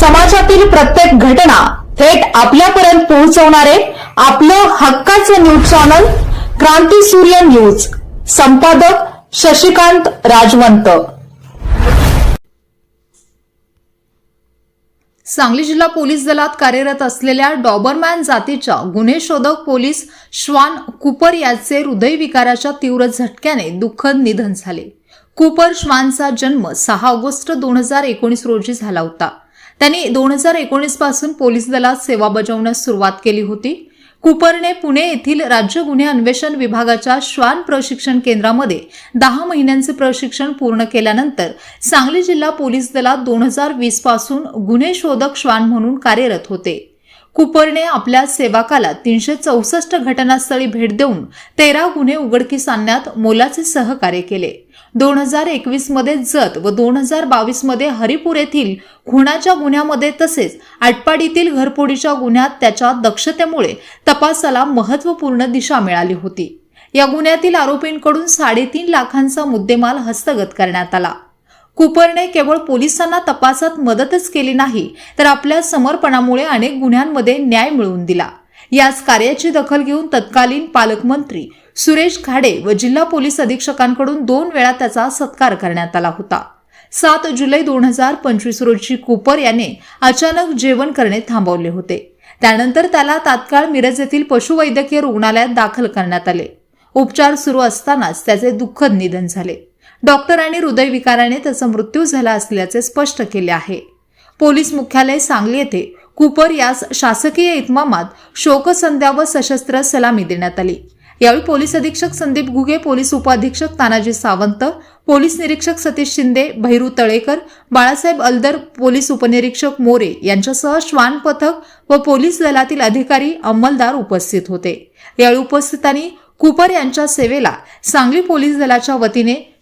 समाजातील प्रत्येक घटना थेट आपल्यापर्यंत पोहोचवणारे आपलं हक्काचं न्यूज चॅनल क्रांती सूर्य न्यूज. संपादक शशिकांत राजवंत. सांगली जिल्हा पोलीस दलात कार्यरत असलेल्या डॉबरमॅन जातीच्या गुन्हे शोधक पोलीस श्वान कुपर याचे हृदयविकाराच्या तीव्र झटक्याने दुःखद निधन झाले. कुपर श्वानचा जन्म सहा ऑगस्ट दोन हजार एकोणीस रोजी झाला होता. त्यांनी दोन हजार एकोणीसपासून पोलीस दलात सेवा बजावण्यास सुरुवात केली होती. कुपरने पुणे येथील राज्य गुन्हे अन्वेषण विभागाच्या श्वान प्रशिक्षण केंद्रामध्ये दहा महिन्यांचे प्रशिक्षण पूर्ण केल्यानंतर सांगली जिल्हा पोलीस दलात दोन हजार वीसपासून गुन्हे शोधक श्वान म्हणून कार्यरत होते. कुपरने आपल्या सेवाकालात तीनशे चौसष्ट घटनास्थळी भेट देऊन तेरा गुन्हे उघडकीस आणण्यात मोलाचे सहकार्य केले. दोन हजार एकवीसमध्ये जत व दोन हजार बावीसमध्ये हरिपूर येथील खुणाच्या गुन्ह्यामध्ये तसेच आटपाडीतील घरफोडीच्या गुन्ह्यात त्याच्या दक्षतेमुळे तपासाला महत्त्वपूर्ण दिशा मिळाली होती. या गुन्ह्यातील आरोपींकडून साडेतीन लाखांचा मुद्देमाल हस्तगत करण्यात आला. कुपरने केवळ पोलिसांना तपासात मदतच केली नाही तर आपल्या समर्पणामुळे अनेक गुन्ह्यांमध्ये न्याय मिळवून दिला. याच कार्याची दखल घेऊन तत्कालीन पालकमंत्री सुरेश खाडे व जिल्हा पोलीस अधीक्षकांकडून दोन वेळा त्याचा सत्कार करण्यात आला होता. सात जुलै दोन हजार पंचवीस रोजी कुपर याने अचानक जेवण करणे थांबवले होते. त्यानंतर त्याला तात्काळ मिरज येथील पशुवैद्यकीय रुग्णालयात दाखल करण्यात आले. उपचार सुरू असतानाच त्याचे दुःखद निधन झाले. डॉक्टरांनी हृदयविकाराने त्याचा मृत्यू झाला असल्याचे स्पष्ट केले आहे. पोलीस मुख्यालय सांगली येथे कुपर यास शासकीय इतमामात शोकसंध्या व सशस्त्र सलामी देण्यात आली. यावेळी पोलीस अधीक्षक संदीप घुगे पोलीस उपाधीक्षक तानाजी सावंत पोलीस निरीक्षक सतीश शिंदे भैरू तळेकर बाळासाहेब अलदर पोलीस उपनिरीक्षक मोरे यांच्यासह श्वान पथक व पोलीस दलातील अधिकारी अंमलदार उपस्थित होते. यावेळी उपस्थितांनी कुपर यांच्या सेवेला सांगली पोलीस दलाच्या वतीने